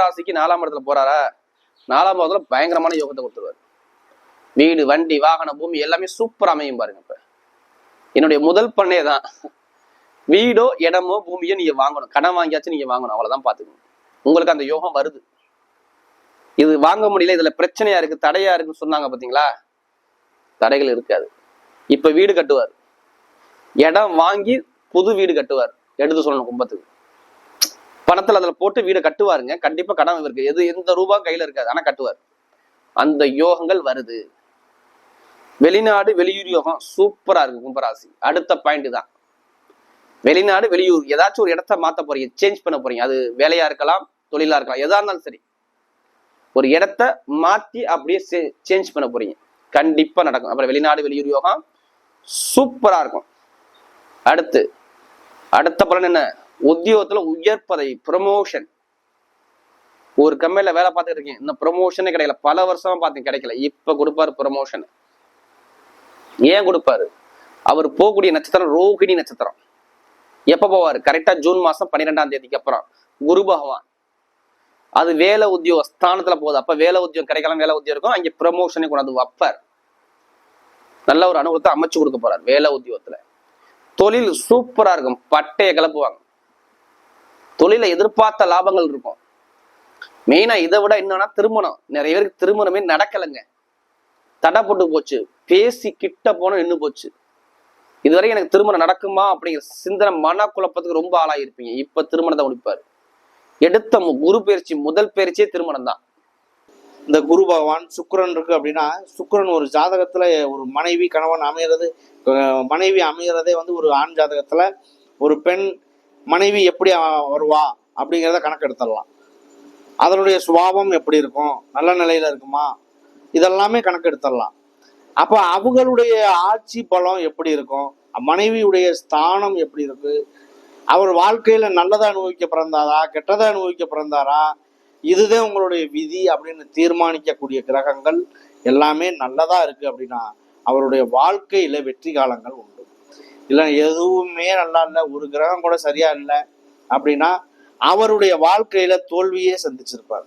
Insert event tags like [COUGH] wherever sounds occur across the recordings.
கும்பராசிக்கு நாலாம் இடத்துல போறாரா? நாலாம் இடத்துல பயங்கரமான யோகத்தை கொடுத்துருவாரு. வீடு வண்டி வாகன பூமி எல்லாமே சூப்பர் அமையும் பாருங்க இப்ப. என்னுடைய முதல் பண்ணே தான். வீடோ இடமோ பூமியோ நீங்க வாங்கணும். கடன் வாங்கியாச்சும் நீங்க வாங்கணும். அவ்வளவுதான் பாத்துக்கணும் உங்களுக்கு அந்த யோகம் வருது. இது வாங்க முடியல இதுல பிரச்சனையா இருக்கு தடையா இருக்குன்னு சொன்னாங்க பாத்தீங்களா? தடைகள் இருக்காது. இப்ப வீடு கட்டுவார். இடம் வாங்கி புது வீடு கட்டுவார். எடுத்து சொல்லணும் கும்பத்துக்கு. பணத்தில் அதில் போட்டு வீடு கட்டுவாருங்க. கண்டிப்பாக கடன் இருக்கு எது எந்த ரூபா கையில் இருக்காது. ஆனால் கட்டுவார். அந்த யோகங்கள் வருது. வெளிநாடு வெளியூர் யோகம் சூப்பராக இருக்கு கும்பராசி. அடுத்த பாயிண்ட் தான். வெளிநாடு வெளியூர். ஏதாச்சும் ஒரு இடத்த மாற்ற போறீங்க. சேஞ்ச் பண்ண போறீங்க. அது வேலையா இருக்கலாம் தொழிலா இருக்கலாம் எதா இருந்தாலும் சரி. ஒரு இடத்த மாற்றி அப்படியே சேஞ்ச் பண்ண போறீங்க. கண்டிப்பா நடக்கும். அப்புறம் வெளிநாடு வெளியூர் யோகம் சூப்பரா இருக்கும். அடுத்து அடுத்த பலன் என்ன? உத்தியோகத்துல உயர் பதவி ப்ரமோஷன் ஒரு கம்பெனில வேலை பார்த்துட்டு இருக்கேன். இந்த ப்ரொமோஷனே கிடைக்கல. பல வருஷமா பார்த்தேன் கிடைக்கல. இப்ப கொடுப்பாரு ப்ரமோஷன் ஏன் கொடுப்பாரு? அவர் போகக்கூடிய நட்சத்திரம் ரோகிணி நட்சத்திரம். எப்ப போவாரு? கரெக்டா ஜூன் மாசம் பன்னிரெண்டாம் தேதிக்கு அப்புறம். குரு பகவான். அது வேலை உத்தியோக ஸ்தானத்துல போகுது. அப்ப வேலை உத்தியோகம் கிடைக்கலாம் வேலை உத்தியோகம் இருக்கும். அங்கே ப்ரமோஷனே கொண்டாந்து வைப்பார். நல்ல ஒரு அனுபவத்தை அமைச்சு கொடுக்க போறார் வேலை உத்தியோகத்துல. தொழில் சூப்பரா இருக்கும். பட்டையை கிளப்புவாங்க. தொழில எதிர்பார்த்த லாபங்கள் இருக்கும். மெயினா இதை விட என்னன்னா திருமணம். நிறைய பேருக்கு திருமணமே நடக்கலைங்க. தடை போட்டு போச்சு. பேசி கிட்ட போன நின்று போச்சு. இதுவரை எனக்கு திருமணம் நடக்குமா அப்படிங்கிற சிந்தனை மன குழப்பத்துக்கு ரொம்ப ஆளாயிருப்பீங்க. இப்ப திருமணத்தை முடிப்பாரு. எடுத்த மு- குரு பயிற்சி முதல் பயிற்சியே திருமணம் தான் இந்த குரு பகவான் சுக்கிரன் இருக்கு அப்படின்னா சுக்கிரன் ஒரு ஜாதகத்துல ஒரு மனைவி கணவன் அமைகிறது மனைவி அமைகிறதே வந்து ஒரு ஆண் ஜாதகத்துல ஒரு பெண் மனைவி எப்படி வருவா அப்படிங்கிறத கணக்கெடுத்துடலாம். அதனுடைய சுபாவம் எப்படி இருக்கும்? நல்ல நிலையில இருக்குமா? இதெல்லாமே கணக்கெடுத்துடலாம். அப்போ அவங்களுடைய ஆட்சி பலம் எப்படி இருக்கும்? மனைவியுடைய ஸ்தானம் எப்படி இருக்கு? அவர் வாழ்க்கையில நல்லதை அனுபவிக்க பிறந்தாரா? கெட்டதை அனுபவிக்க பிறந்தாரா? இதுதான் உங்களுடைய விதி அப்படின்னு தீர்மானிக்கக்கூடிய கிரகங்கள் எல்லாமே நல்லதா இருக்கு அப்படின்னா அவருடைய வாழ்க்கையில வெற்றி காலங்கள் உண்டு. இல்லை எதுவுமே நல்லா இல்லை ஒரு கிரகம் கூட சரியா இல்லை அப்படின்னா அவருடைய வாழ்க்கையில தோல்வியே சந்திச்சிருப்பார்.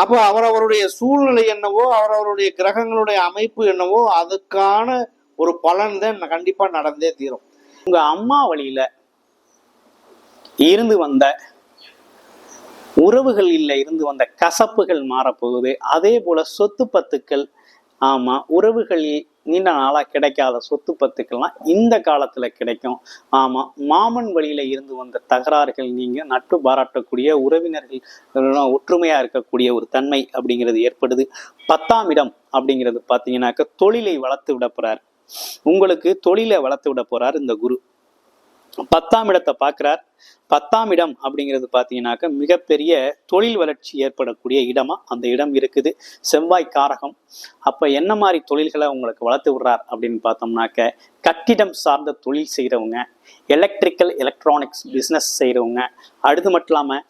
அப்போ அவரவருடைய சூழ்நிலை என்னவோ அவரவருடைய கிரகங்களுடைய அமைப்பு என்னவோ அதுக்கான ஒரு பலன் தான் கண்டிப்பா நடந்தே தீரும். உங்க அம்மா வழியில இருந்து வந்த உறவுகளில் இருந்து வந்த கசப்புகள் மாறப்போகுது. அதே போல சொத்து பத்துக்கள் ஆமா உறவுகளில் நீண்ட நாளாக கிடைக்காத சொத்து பத்துக்கள்லாம் இந்த காலத்தில் கிடைக்கும். ஆமாம் மாமன் வழியில் இருந்து வந்த தகராறுகள் நீங்கள் நட்பு பாராட்டக்கூடிய உறவினர்கள் ஒற்றுமையாக இருக்கக்கூடிய ஒரு தன்மை அப்படிங்கிறது ஏற்படுது. பத்தாம் இடம் அப்படிங்கிறது பார்த்தீங்கன்னாக்க தொழிலை வளர்த்து விட போகிறார் உங்களுக்கு தொழிலை வளர்த்து விட போகிறார் இந்த குரு. பத்தாம் இடத்தை பார்க்குறார். பத்தாம் இடம் அப்படிங்கிறது பார்த்தீங்கன்னாக்க மிகப்பெரிய தொழில் வளர்ச்சி ஏற்படக்கூடிய இடமா அந்த இடம் இருக்குது. செவ்வாய் காரகம். அப்ப என்ன மாதிரி தொழில்களை உங்களுக்கு வளர்த்து விடுறார் அப்படின்னு பார்த்தோம்னாக்க கட்டிடம் சார்ந்த தொழில் செய்கிறவங்க எலக்ட்ரிக்கல் எலக்ட்ரானிக்ஸ் பிஸ்னஸ் செய்கிறவங்க அடுத்து மட்டும் இல்லாமல்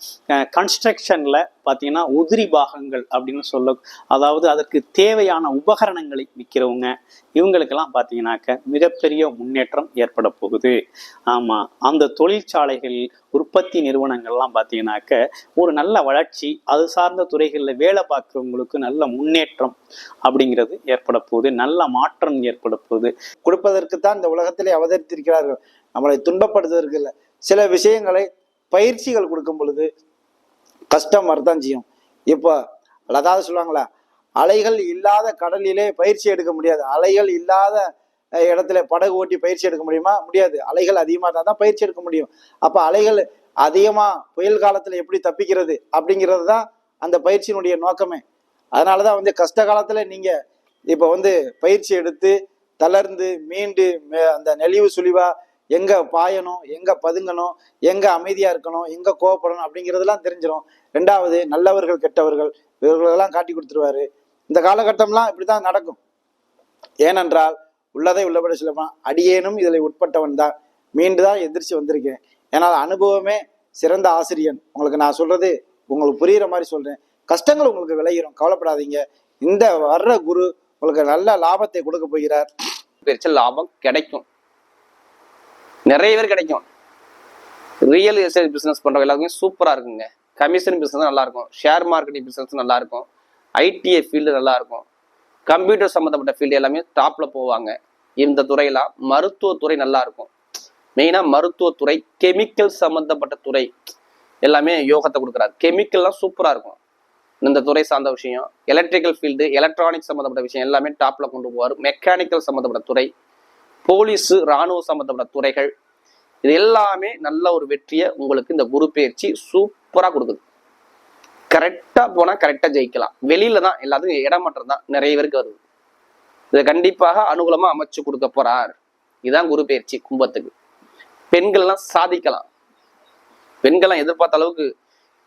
கன்ஸ்ட்ரக்ஷனில் பார்த்தீங்கன்னா உதிரி பாகங்கள் அப்படின்னு சொல்ல அதாவது அதற்கு தேவையான உபகரணங்களை விற்கிறவங்க இவங்களுக்கெல்லாம் பார்த்தீங்கன்னாக்க மிகப்பெரிய முன்னேற்றம் ஏற்பட போகுது. ஆமாம் அந்த தொழிற்சாலைகளில் உற்பத்தி நிறுவனங்கள்லாம் பார்த்தீங்கன்னாக்க ஒரு நல்ல வளர்ச்சி அது சார்ந்த துறைகளில் வேலை பார்க்குறவங்களுக்கு நல்ல முன்னேற்றம் அப்படிங்கிறது ஏற்பட போகுது. நல்ல மாற்றம் ஏற்பட போகுது. கொடுப்பதற்கு தான் இந்த உலகத்திலே அவதரித்திருக்கிறார்கள். நம்மளை துன்பப்படுத்துவதற்கு இல்லை. சில விஷயங்களை பயிற்சிகள் கொடுக்கும் பொழுது கஷ்டம் வரதான் செய்யும். இப்போ அதாவது சொல்லுவாங்களா அலைகள் இல்லாத கடலிலே பயிற்சி எடுக்க முடியாது. அலைகள் இல்லாத இடத்துல படகு ஓட்டி பயிற்சி எடுக்க முடியுமா? முடியாது. அலைகள் அதிகமாக இருந்தால் தான் பயிற்சி எடுக்க முடியும். அப்போ அலைகள் அதிகமாக புயல் காலத்தில் எப்படி தப்பிக்கிறது அப்படிங்கிறது தான் அந்த பயிற்சியினுடைய நோக்கமே. அதனால தான் வந்து கஷ்ட காலத்தில் நீங்கள் இப்போ வந்து பயிற்சி எடுத்து தளர்ந்து மீண்டு அந்த நெளிவு சுழிவாக எங்கே பாயணும் எங்கே பதுங்கணும் எங்கே அமைதியாக இருக்கணும் எங்கே கோவப்படணும் அப்படிங்கிறதெல்லாம் தெரிஞ்சிடும் ரெண்டாவது நல்லவர்கள் கெட்டவர்கள் இவர்களெல்லாம் காட்டி கொடுத்துருவாரு. இந்த காலகட்டம்லாம் இப்படி தான் நடக்கும். ஏனென்றால் உள்ளதை உள்ளபடி சொல்லலாம் அடியேனும் இதில் உட்பட்டவன் தான். மீண்டு தான் எந்திரிச்சு வந்திருக்கேன். ஏன்னால் அனுபவமே சிறந்த ஆசிரியன். உங்களுக்கு நான் சொல்றது உங்களுக்கு புரியுற மாதிரி சொல்றேன். கஷ்டங்கள் உங்களுக்கு விளையிடும் கவலைப்படாதீங்க. இந்த வர்ற குரு உங்களுக்கு நல்ல லாபத்தை கொடுக்க போகிறார். பெருச்ச லாபம் கிடைக்கும். நிறைய பேர் கிடைக்கும். ரியல் எஸ்டேட் பிஸ்னஸ் பண்ணுற எல்லாருக்குமே சூப்பராக இருக்குங்க. கமிஷன் பிஸ்னஸ் நல்லா இருக்கும். ஷேர் மார்க்கெட்டிங் பிஸ்னஸ் நல்லா இருக்கும். ஐடிஐ ஃபீல்டு நல்லா இருக்கும். கம்ப்யூட்டர் சம்மந்தப்பட்ட ஃபீல்டு எல்லாமே டாப்பில் போவாங்க. இந்த துறையெல்லாம் மருத்துவத்துறை நல்லா இருக்கும். மெயினாக மருத்துவத்துறை கெமிக்கல் சம்மந்தப்பட்ட துறை எல்லாமே யோகத்தை கொடுக்குறாரு. கெமிக்கல்லாம் சூப்பராக இருக்கும். இந்த துறை சார்ந்த விஷயம் எலக்ட்ரிக்கல் ஃபீல்டு எலக்ட்ரானிக் சம்மந்தப்பட்ட விஷயம் எல்லாமே டாப்பில் கொண்டு போவார். மெக்கானிக்கல் சம்மந்தப்பட்ட துறை போலீஸு ராணுவ சம்மந்தப்பட்ட துறைகள் இது எல்லாமே நல்ல ஒரு வெற்றியை உங்களுக்கு இந்த குரு பயிற்சி சூப்பராக கொடுக்குது. கரெக்டாக போனால் கரெக்டாக ஜெயிக்கலாம். வெளியில தான் எல்லாத்துக்கும் இடமாற்றம் தான் நிறைய பேருக்கு வருது. இதை கண்டிப்பாக அனுகூலமா அமைச்சு கொடுக்க போறார். இதுதான் குரு பயிற்சி கும்பத்துக்கு. பெண்கள்லாம் சாதிக்கலாம். பெண்கள்லாம் எதிர்பார்த்த அளவுக்கு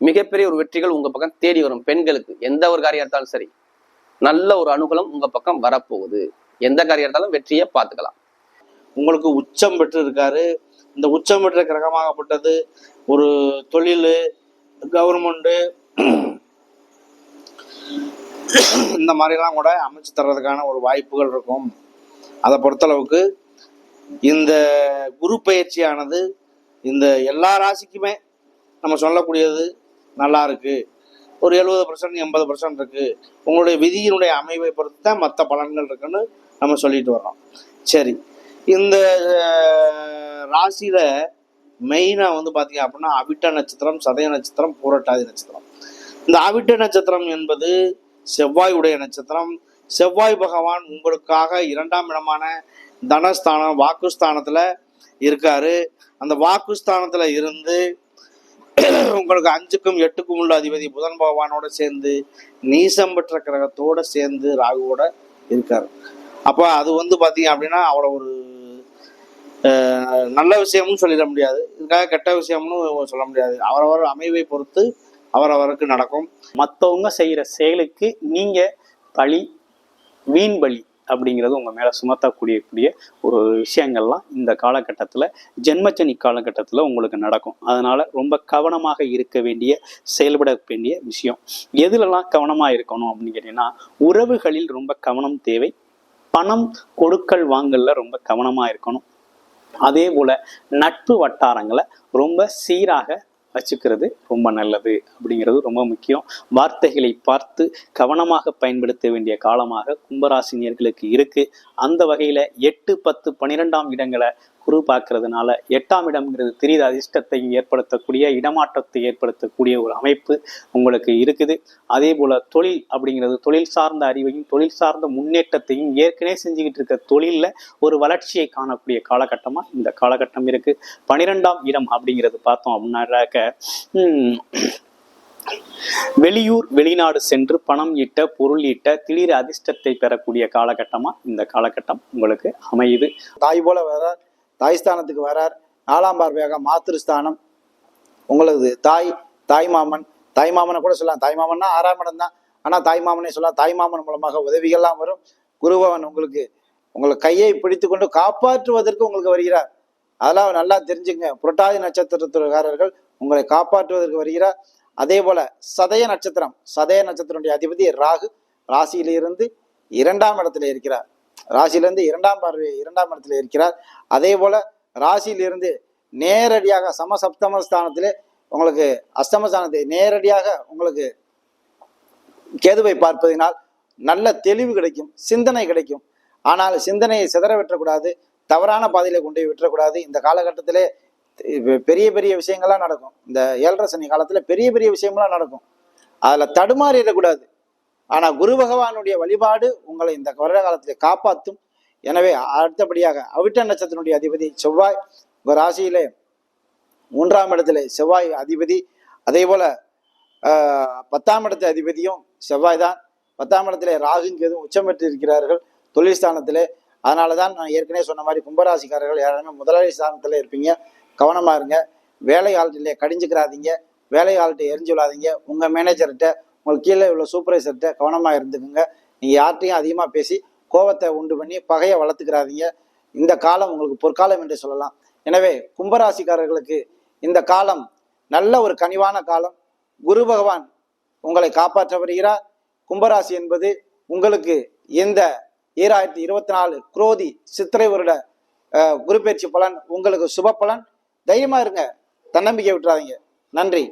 மிகப்பெரிய ஒரு வெற்றிகள் உங்க பக்கம் தேடி வரும் பெண்களுக்கு. எந்த ஒரு காரியம் இருந்தாலும் சரி. நல்ல ஒரு அனுகூலம் உங்க பக்கம் வரப்போகுது. எந்த காரியம் இருந்தாலும் வெற்றியை பார்த்துக்கலாம். உங்களுக்கு உச்சம் பெற்று இருக்காரு இந்த உச்சம் பெற்ற கிரகமாகப்பட்டது ஒரு தொழில் கவர்மெண்ட்டு இந்த மாதிரிலாம் கூட அமைச்சு தர்றதுக்கான ஒரு வாய்ப்புகள் இருக்கும். அதை பொறுத்தளவுக்கு இந்த குரு பயிற்சியானது இந்த எல்லா ராசிக்குமே நம்ம சொல்லக்கூடியது நல்லா இருக்கு. ஒரு எழுபது பர்சன்ட் எண்பது பர்சன்ட் இருக்கு. உங்களுடைய விதியினுடைய அமைவை பொறுத்து தான் மற்ற பலன்கள் இருக்குன்னு நம்ம சொல்லிட்டு வர்றோம். சரி. இந்த ராசியில் ராசியில மெயினாக வந்து பார்த்தீங்க அப்படின்னா அவிட்ட நட்சத்திரம் சதய நட்சத்திரம் பூரட்டாதி நட்சத்திரம். இந்த அவிட்ட நட்சத்திரம் என்பது செவ்வாய் உடைய நட்சத்திரம். செவ்வாய் பகவான் உங்களுக்காக இரண்டாம் இடமான தனஸ்தானம் வாக்குஸ்தானத்தில் இருக்காரு. அந்த வாக்குஸ்தானத்தில் இருந்து [CLEARS THROAT] உங்களுக்கு அஞ்சுக்கும் எட்டுக்கும் உள்ள அதிபதி புதன் பகவானோட சேர்ந்து நீசம் பெற்ற கிரகத்தோட சேர்ந்து ராகுவோட இருக்காரு. அப்போ அது வந்து பார்த்தீங்க அப்படின்னா அவ்வளோ ஒரு நல்ல விஷயம்னு சொல்லிட முடியாது. இதுக்காக கெட்ட விஷயம்னு சொல்ல முடியாது. அவரவர் அமைவை பொறுத்து அவரவருக்கு நடக்கும். மற்றவங்க செய்கிற செயலுக்கு நீங்கள் பழி வீண் பலி அப்படிங்கிறது உங்கள் மேலே சுமத்தக்கூடிய கூடிய ஒரு விஷயங்கள்லாம் இந்த காலகட்டத்தில் ஜென்மச்சனி காலகட்டத்தில் உங்களுக்கு நடக்கும். அதனால் ரொம்ப கவனமாக இருக்க வேண்டிய செயல்பட வேண்டிய விஷயம். எதுலலாம் கவனமாக இருக்கணும் அப்படின்னு கேட்டிங்கன்னா உறவுகளில் ரொம்ப கவனம் தேவை. பணம் கொடுக்கல் வாங்கலில் ரொம்ப கவனமாக இருக்கணும். அதே போல நட்பு வட்டாரங்களை ரொம்ப சீராக வச்சுக்கிறது ரொம்ப நல்லது அப்படிங்கிறது ரொம்ப முக்கியம். வார்த்தைகளை பார்த்து கவனமாக பயன்படுத்த வேண்டிய காலமாக கும்பராசினியர்களுக்கு இருக்கு. அந்த வகையில எட்டு பத்து பன்னிரெண்டாம் இடங்களை குரு பார்க்கறதுனால எட்டாம் இடம்ங்கிறது திடீர் அதிர்ஷ்டத்தை ஏற்படுத்தக்கூடிய இடமாற்றத்தை ஏற்படுத்தக்கூடிய ஒரு அமைப்பு உங்களுக்கு இருக்குது. அதே போல தொழில் அப்படிங்கிறது தொழில் சார்ந்த அறிவையும் தொழில் சார்ந்த முன்னேற்றத்தையும் ஏற்கனவே செஞ்சுக்கிட்டு இருக்க தொழிலில் ஒரு வளர்ச்சியை காணக்கூடிய காலகட்டமாக இந்த காலகட்டம் இருக்கு. பனிரெண்டாம் இடம் அப்படிங்கிறது பார்த்தோம் அப்படின்னாக்க வெளியூர் வெளிநாடு சென்று பணம் ஈட்ட பொருள் ஈட்ட திடீர் அதிர்ஷ்டத்தை பெறக்கூடிய காலகட்டமா இந்த காலகட்டம் உங்களுக்கு அமையுது. தாய் போல வேற தாய் ஸ்தானத்துக்கு வரார். நாலாம் பார்வையாக மாத்திருஸ்தானம். உங்களது தாய் தாய் மாமன். தாய் மாமனை கூட சொல்லலாம். தாய் மாமன்னா ஆறாம் இடம் தான். ஆனால் தாய் மாமனை சொல்லலாம் தாய் மாமன் மூலமாக உதவிகள்லாம் வரும். குருபவன் உங்களுக்கு உங்களை கையை பிடித்து கொண்டு காப்பாற்றுவதற்கு உங்களுக்கு வருகிறார். அதெல்லாம் நல்லா தெரிஞ்சுங்க. புரட்டாதி நட்சத்திரத்துக்காரர்கள் உங்களை காப்பாற்றுவதற்கு வருகிறார். அதே போல சதய நட்சத்திரம். சதய நட்சத்திரனுடைய அதிபதி ராகு. ராசியிலிருந்து இரண்டாம் இடத்துல இருக்கிறார். ராசியிலிருந்து இரண்டாம் பார்வை இரண்டாம் இடத்துல இருக்கிறார். அதே போல ராசியிலிருந்து நேரடியாக சமசப்தம ஸ்தானத்திலே உங்களுக்கு அஸ்தமஸ்தானத்தை நேரடியாக உங்களுக்கு கேதுவை பார்ப்பதினால் நல்ல தெளிவு கிடைக்கும் சிந்தனை கிடைக்கும். ஆனால் சிந்தனையை சிதற விட்டுறக்கூடாது தவறான பாதையில கொண்டு போய் விட்டுறக்கூடாது இந்த காலகட்டத்திலே பெரிய பெரிய விஷயங்கள்லாம் நடக்கும். இந்த ஏழரை சனி காலத்துல பெரிய பெரிய விஷயங்கள்லாம் நடக்கும். அதுல தடுமாறிடக்கூடாது. ஆனா குரு பகவானுடைய வழிபாடு உங்களை இந்த வருட காலத்தில் காப்பாற்றும் எனவே அடுத்தபடியாக அவிட்ட நட்சத்திரனுடைய அதிபதி செவ்வாய் உங்க ராசியிலே மூன்றாம் இடத்துல செவ்வாய் அதிபதி. அதே போல பத்தாம் இடத்து அதிபதியும் செவ்வாய் தான். பத்தாம் இடத்துல ராகுங்கிறதும் உச்சம் பெற்று இருக்கிறார்கள் தொழில் ஸ்தானத்திலே. அதனால தான் நான் ஏற்கனவே சொன்ன மாதிரி கும்பராசிக்காரர்கள் யாருமே முதலாளி ஸ்தானத்தில் இருப்பீங்க. கவனமா இருங்க. வேலை ஆள்கிட்ட கடிஞ்சுக்கிறாதீங்க. வேலை ஆள்கிட்ட எரிஞ்சு விடாதீங்க உங்கள் மேனேஜர்கிட்ட உங்களுக்கு கீழே உள்ள சூப்பர்வைசர்கிட்ட கவனமாக இருந்துக்குங்க. நீங்கள் யார்கிட்டையும் அதிகமாக பேசி கோபத்தை உண்டு பண்ணி பகையை வளர்த்துக்கிறாதீங்க. இந்த காலம் உங்களுக்கு பொற்காலம் என்று சொல்லலாம். எனவே கும்பராசிக்காரர்களுக்கு இந்த காலம் நல்ல ஒரு கனிவான காலம். குரு பகவான் உங்களை காப்பாற்ற வருகிறார். கும்பராசி என்பது உங்களுக்கு இந்த ஈராயிரத்தி இருபத்தி நாலு குரோதி சித்திரை வருட குருப்பெயர்ச்சி பலன் உங்களுக்கு சுப பலன். தைரியமாக இருங்க. தன்னம்பிக்கை விட்டுறாதீங்க. நன்றி.